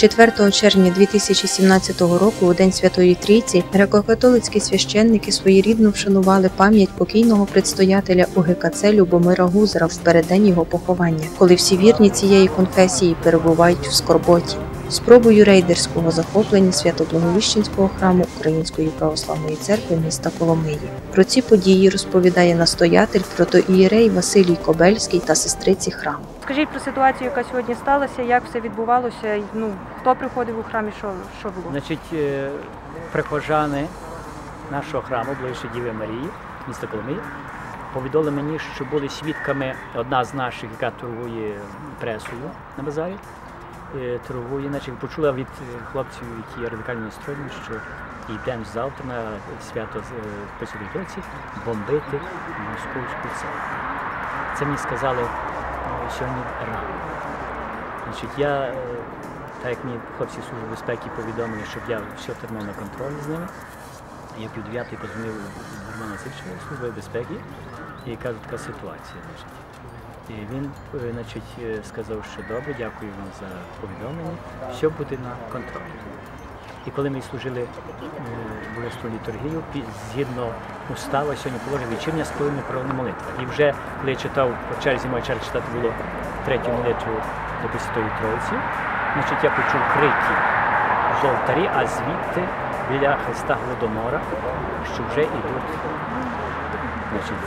4 червня 2017 року, у День Святої Трійці, греко-католицькі священники своєрідно вшанували пам'ять покійного предстоятеля УГКЦ Любомира Гузера в переддень його поховання, коли всі вірні цієї конфесії перебувають в скорботі. Спробою рейдерського захоплення Свято-Благовіщенського храму Української православної церкви міста Коломиї. Про ці події розповідає настоятель протоієрей Василій Кобельський та сестриці храму. Скажіть про ситуацію, яка сьогодні сталася, як все відбувалося, ну хто приходив у храм і що, що було? Значить, е, прихожани нашого храму, ближче Діви Марії, міста Коломиї, повідомили мені, що були свідками одна з наших, яка торгує пресою на базарі. е, Торгує, значить, почула від е, хлопців, які радикально настроєні, що йдемо завтра на свято Пресвятої Тройці бомбити московську церкву. Це мені сказали сьогодні рано. Значить, я, е, так як мені хлопці Служби безпеки повідомили, щоб я все тримав на контролі з ними, я пів дев'ятий позвонив Роману Васильовичу Служби безпеки і кажу, така ситуація. Значить. І він е, значить, е, сказав, що добре, дякую вам за повідомлення, все буде на контролі. І коли ми служили е, божественну літургію, згідно устава, сьогодні положив вечірня з коли ми провели. І вже коли я читав по черзі, моя черга читати було третю молитву до Пресвятої Троїці, значить я почув крики з алтарі, а звідти біля Христа Голодомора, що вже йдуть. Значить,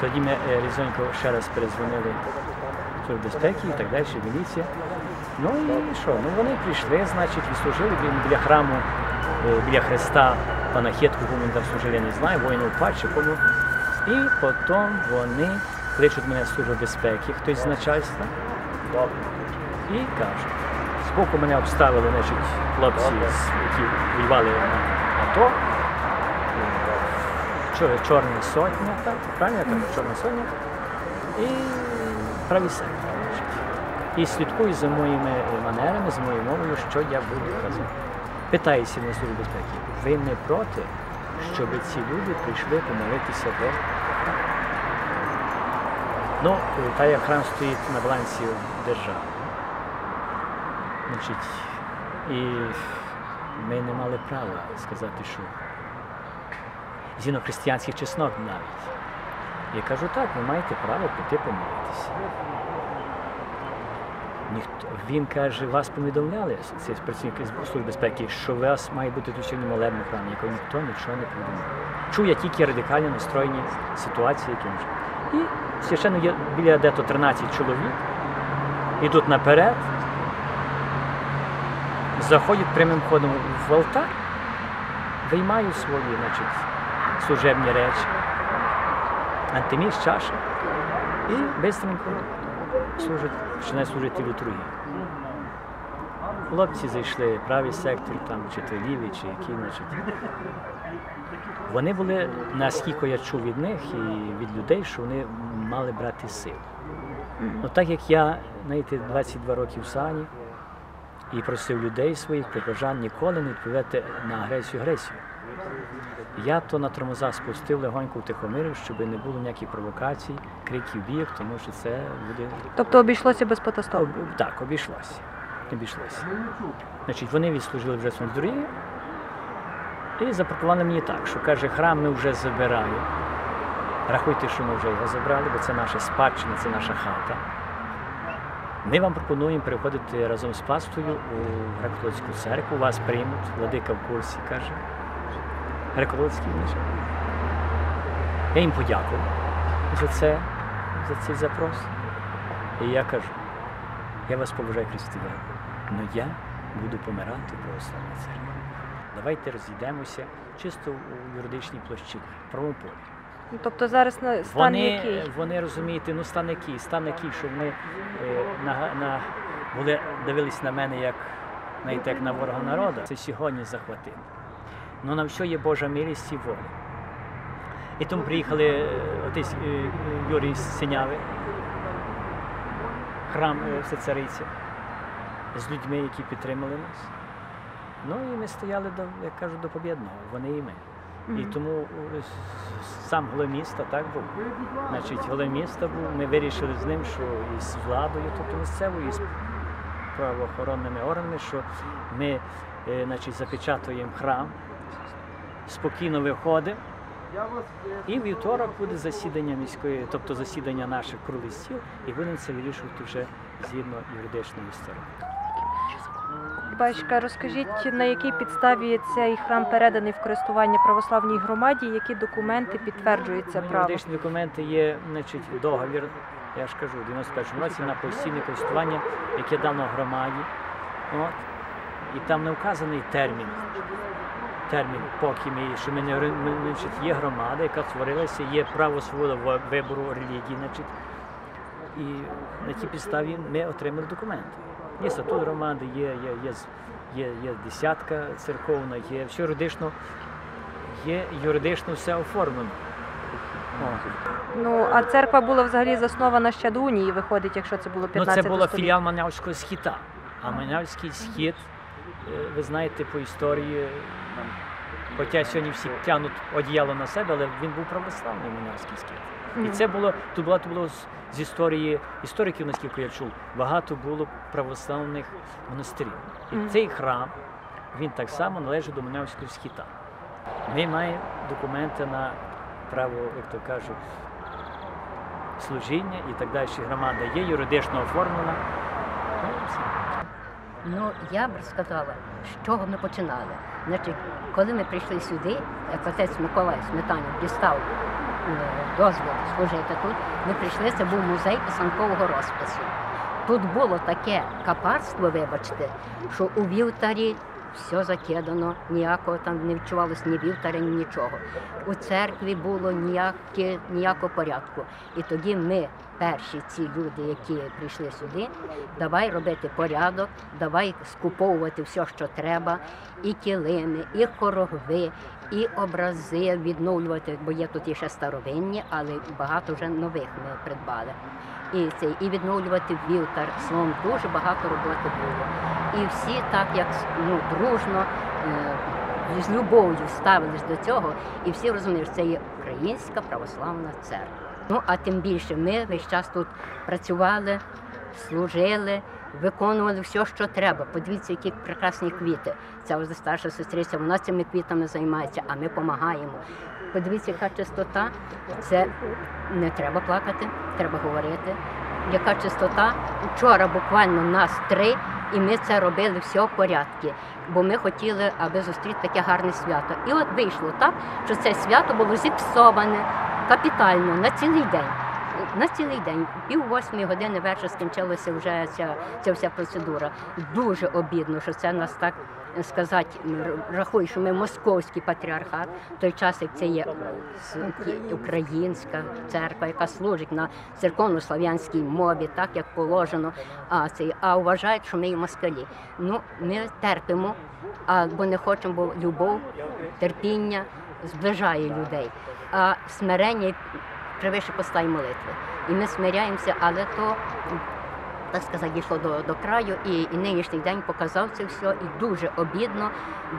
тоді ми е, різонько ще раз перезвонили Службу безпеки і так далі, міліція. Ну і що? Ну вони прийшли, значить, відслужили біля храму, е, біля Христа панахетку, там служили, не знаю, воїнів паче, кому. І потім вони кличуть мене з Служби безпеки, хтось з начальства, і кажуть, збоку мене обставили значить, хлопці, які воювали на АТО, Чорна сотня, так, правильно я Чорна сотня, і праві сектор. І слідкуй за моїми манерами, за моєю мовою, що я буду казати. Питаюся на службу безпеки, ви не проти, щоб ці люди прийшли помолитися до Ну, та як храм стоїть на балансі держави. Значить, і ми не мали права сказати, що згідно християнських чеснот навіть. Я кажу, так, ви маєте право піти помолитися. Ніхто, він каже, вас повідомляли, ці працівники Служби безпеки, що у вас має бути сьогодні молебний храм, якого ніхто нічого не повідомляв. Чув я тільки радикально настроєні ситуації, які. І священно є біля дето 13 чоловік, йдуть наперед, заходять прямим ходом в алтар, виймають свої значить, служебні речі, антиміж, чаша, і бистренько служать, починають служити літургію. Хлопці зайшли правий сектор, там, чи то лівий, чи який, значить. Вони були, наскільки я чув від них і від людей, що вони мали брати силу. Ну так як я, знаєте, 22 роки в сані і просив людей своїх, прихожан ніколи не відповідати на агресію агресію. Я то на тормоза спустив легонько втихомирив, щоб не було ніяких провокацій, криків бійок, тому що це буде Тобто обійшлося без потостов. Об- Так, обійшлося. Обійшлося. Значить, вони відслужили вже свою дорогі і запропонували мені так, що каже, храм ми вже забираємо. Рахуйте, що ми вже його забрали, бо це наша спадщина, це наша хата. Ми вам пропонуємо приходити разом з пастою у греко-католицьку церкву, вас приймуть, владика в курсі, каже. Греко-католицький значить. Я їм подякував за це, за цей запрос. І я кажу, я вас поважаю християн, але я буду помирати в православній церкві. Давайте розійдемося чисто у юридичній площині, в правому полі. Ну, Тобто зараз стан Вони, який? вони розумієте, ну стан який, стан який, що вони е, на, на, були, дивились на мене як, знаєте, як на ворога народу. Це сьогодні захватили. Ну на все є Божа милість і воля. І тому приїхали е, отець е, е, Юрій з Синяви, храм Всецариця, з людьми, які підтримали нас. Ну і ми стояли до, як кажуть, до побєдного, вони і ми. І тому сам голова міста так був. Значить, голова міста був. Ми вирішили з ним, що і з владою, тобто місцевою, і з правоохоронними органами, що ми значить, запечатуємо храм, спокійно виходимо. І в вівторок буде засідання міської, тобто засідання наших круглих стіл, і будемо це вирішувати вже згідно юридичної сторони. Батька, розкажіть, на якій підставі цей храм переданий в користування православній громаді, які документи підтверджують це Ну, право? Юридичні документи є, значить, договір, я ж кажу, у 91-му році на постійне користування, яке дано громаді. От. І там не вказаний термін. Термін, поки ми, що ми не значить, є громада, яка створилася, є право свобода вибору релігії, значить. І на тій підставі ми отримали документи. Є статут громади, є, є, є, є, є десятка церковна, є все юридично, є юридично все оформлено. О. Ну а церква була взагалі заснована ще до унії, виходить, якщо це було Ну, це була століття. філіал Манявського схіта. А Манявський схід, ви знаєте, по історії, хоча сьогодні всі тягнуть одіяло на себе, але він був православний Манявський схід. І це було тут багато було з, історії істориків, наскільки я чув, багато було православних монастирів. І цей храм він так само належить до Манявського схіта. Ми маємо документи на право, як то кажуть, служіння і так далі. Громада є юридично оформлена. Ну, все. Ну, я б сказала, з чого ми починали. Значить, коли ми прийшли сюди, як отець Миколай Сметанів дістав е, дозвіл служити тут, ми прийшли, це був музей писанкового розпису. Тут було таке капарство, вибачте, що у вівтарі все закидано, ніякого там не відчувалось ні вівтаря, ні нічого. У церкві було ніяке, ніякого порядку. І тоді ми, перші ці люди, які прийшли сюди, давай робити порядок, давай скуповувати все, що треба, і килими, і корогви, і образи відновлювати, бо є тут і ще старовинні, але багато вже нових ми придбали. І це і відновлювати вівтар. Словом, дуже багато роботи було. І всі так, як ну, дружно. е, З любов'ю ставились до цього, і всі розуміють, що це є українська православна церква. Ну а тим більше ми весь час тут працювали, служили, виконували все, що треба. Подивіться, які прекрасні квіти. Ця старша сестриця, вона цими квітами займається, а ми допомагаємо. Подивіться, яка чистота. Це не треба плакати, треба говорити. Яка чистота? Вчора буквально нас три, і ми це робили все в порядку. Бо ми хотіли, аби зустріти таке гарне свято. І от вийшло так, що це свято було зіпсоване капітально на цілий день. На цілий день, пів восьмої години вечора скінчилася вже ця, ця вся процедура. Дуже обідно, що це нас так сказати, м, рахуй, що ми московський патріархат, в той час, як це є українська церква, яка служить на церковно-слав'янській мові, так як положено. А це а вважають, що ми є москалі. Ну, ми терпимо, бо не хочемо, бо любов, терпіння зближає людей. А смирення превише поста й молитви. І ми смиряємося, але то. Так сказати, дійшло до, до краю, і, і нинішній день показав це все, і дуже обідно,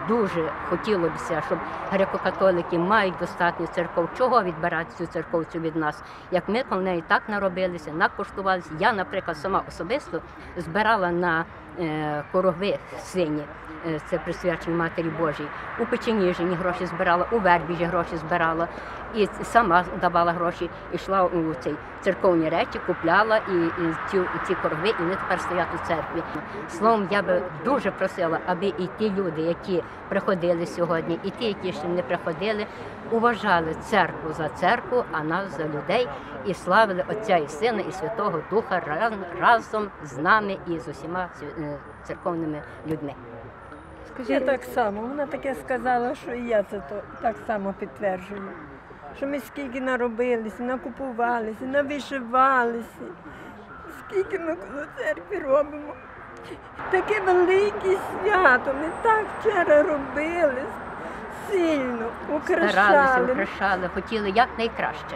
дуже хотілося щоб греко-католики мають достатньо церков. Чого відбирати цю церковцю від нас? Як ми в неї так наробилися, накуштувалися. Я, наприклад, сама особисто збирала на е, корогви сині, е, це присвячені Матері Божій. У Печеніжині гроші збирала, у Вербіжі гроші збирала. І сама давала гроші, йшла у цей церковні речі, купляла і, і ці, ці корги, і вони тепер стоять у церкві. Словом, я би дуже просила, аби і ті люди, які приходили сьогодні, і ті, які ще не приходили, уважали церкву за церкву, а нас за людей, і славили Отця і Сина, і Святого Духа раз- разом з нами і з усіма е, церковними людьми. Я так само. Вона таке сказала, що і я це то так само підтверджую. Що ми скільки наробилися, накупувалися, навишивалися, скільки ми коло церкви робимо. Таке велике свято. Ми так вчора робили сильно, Старалися, украшали. украшали, хотіли як найкраще.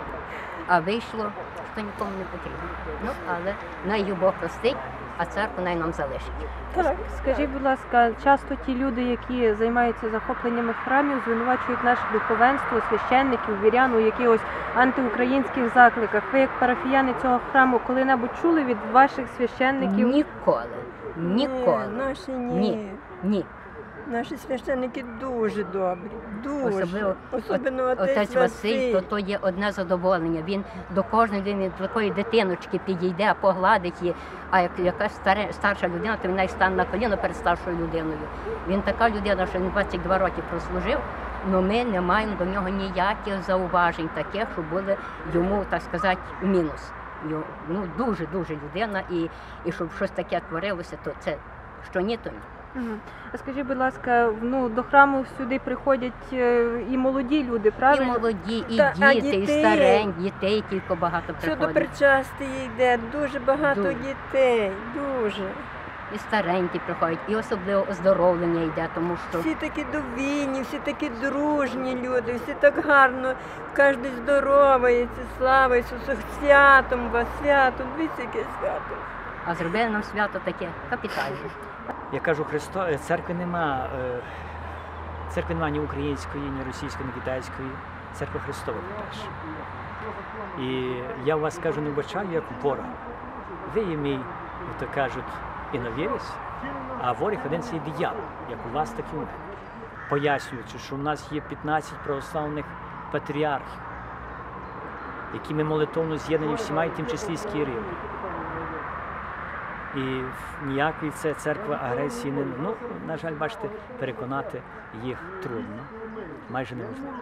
А вийшло то нікому не потрібно. Ну, але най її Бог простить, а церкву най нам залишить. Так. Скажіть, будь ласка, часто ті люди, які займаються захопленнями храмів, звинувачують наше духовенство, священників, вірян у якихось антиукраїнських закликах. Ви, як парафіяни цього храму, коли-небудь чули від ваших священників? Ніколи. Ніколи. Ні, наші ні. Ні. Ні. Наші священники дуже добрі, дуже. Особливо Особливо От- отець, Отець Василь, то, то є одне задоволення. Він до кожної людини, до такої дитиночки підійде, погладить її. А як якась старе, старша людина, то він навіть стане на коліно перед старшою людиною. Він така людина, що він 22 роки прослужив, але ми не маємо до нього ніяких зауважень, таких, що були йому, так сказати, мінус. Ну, дуже дуже людина, і, і щоб щось таке творилося, то це що ні, то ні. Скажіть, будь ласка, ну до храму сюди приходять е, і молоді люди, правильно? І молоді, і Та- а діти, і дітей? старенькі, дітей тільки багато Що до причастя йде, дуже багато Дуже. дітей, дуже. І старенькі приходять, і особливо оздоровлення йде, тому що Всі такі довільні, всі такі дружні люди, всі так гарно, кожен здоровається, слава Ісусу, святом вас, святом, дивіться, яке свято. а зробили нам свято таке капітальне. Я кажу, Христо, е, церкви нема. е, Церкви нема ні української, ні російської, ні китайської. Церква Христова по-перше. І я вас кажу, не вбачаю як ворога. Ви є мій, як то кажуть, іновірець, а ворог один це є диявол, як у вас, так і у мене. Пояснюючи, що у нас є 15 православних патріархів, які ми молитовно з'єднані всіма, і тим числі з Кирилом. І ніякої це церква агресії не ну, на жаль, бачите, переконати їх трудно, майже неможливо.